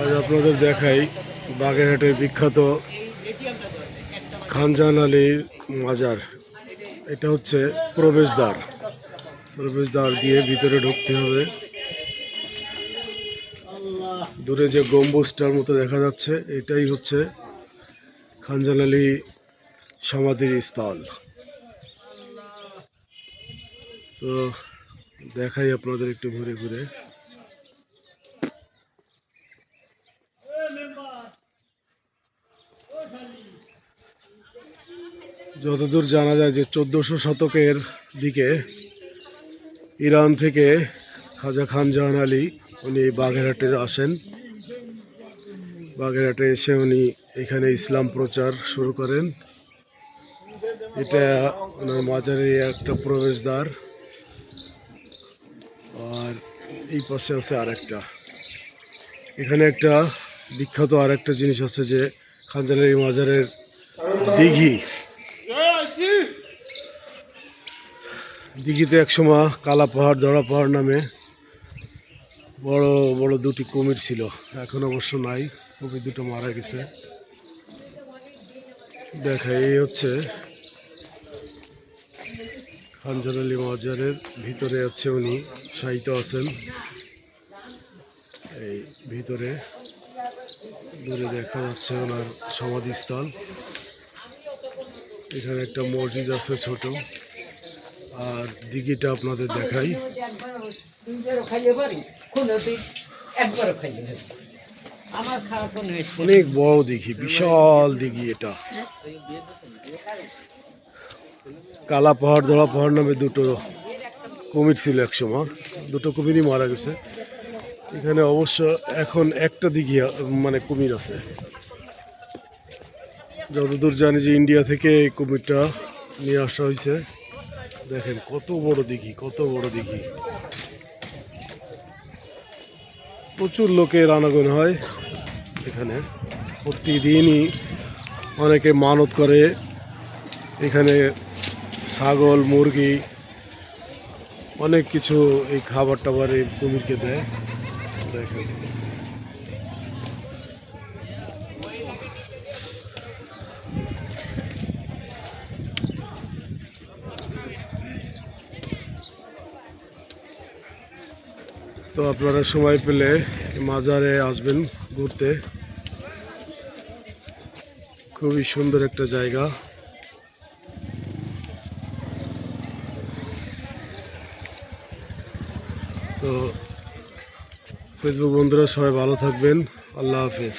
আজ আপনাদের দেখাই বাগেরহাটের বিখ্যাত খানজান আলীর মাজার। এটা হচ্ছে প্রবেশদ্বার। প্রবেশদ্বার দিয়ে ভিতরে ঢুকতে হবে। দূরে যে গম্বুজটার মতো দেখা যাচ্ছে, এটাই হচ্ছে খানজান আলী সমাধির স্থল। তো দেখাই আপনাদের একটু ঘুরে ঘুরে। যতদূর জানা যায় যে চোদ্দোশো শতকের দিকে ইরান থেকে খাজা খান জাহান আলী, উনি বাগেরহাটে আসেন। বাগেরহাটে এসে উনি এখানে ইসলাম প্রচার শুরু করেন। এটা ওনার মাজারের একটা প্রবেশদ্বার। আর এই পাশে আছে আরেকটা। এখানে একটা বিখ্যাত আরেকটা জিনিস আছে যে খানজানের মাজারের দিঘি। দিঘিতে একসময় কালা পাহাড় ধরা পাহাড় নামে বড় বড় দুটি কুমির ছিল। এখন অবশ্য নাই, কুমির দুটো মারা গেছে। দেখা, এই হচ্ছে খানজান আলী মাজারের ভিতরে হচ্ছে উনি সাহিত্য আছেন। এই ভিতরে দূরে দেখা যাচ্ছে ওনার সমাধিস্থল। এখানে একটা মসজিদ আছে ছোট। আর দিঘিটা আপনাদের দেখাই। অনেক বড় দিঘি বিশাল দিঘি এটা। কালা পাহাড় ধরা পাহাড় নামে দুটো কুমির ছিল একসময়। দুটো কুমিরই মারা গেছে। এখানে অবশ্য এখন একটা দিঘি মানে কুমির আছে। যতদূর জানি যে ইন্ডিয়া থেকে এই কুমিরটা নিয়ে আসা হয়েছে। দেখেন, কত বড় দিঘি, কত বড় দিঘি। প্রচুর লোকের আনাগোনা হয় এখানে। প্রতিদিনই অনেকে মানত করে। এখানে ছাগল, মুরগি অনেক কিছু এই খাবার টাবার এই কুমিরকে দেয়। দেখেন। তো আপনারা সময় পেলে মাজারে আসবেন ঘুরতে। খুবই সুন্দর একটা জায়গা। তো ফেসবুক বন্ধুরা, সবাই ভালো থাকবেন। আল্লাহ হাফেজ।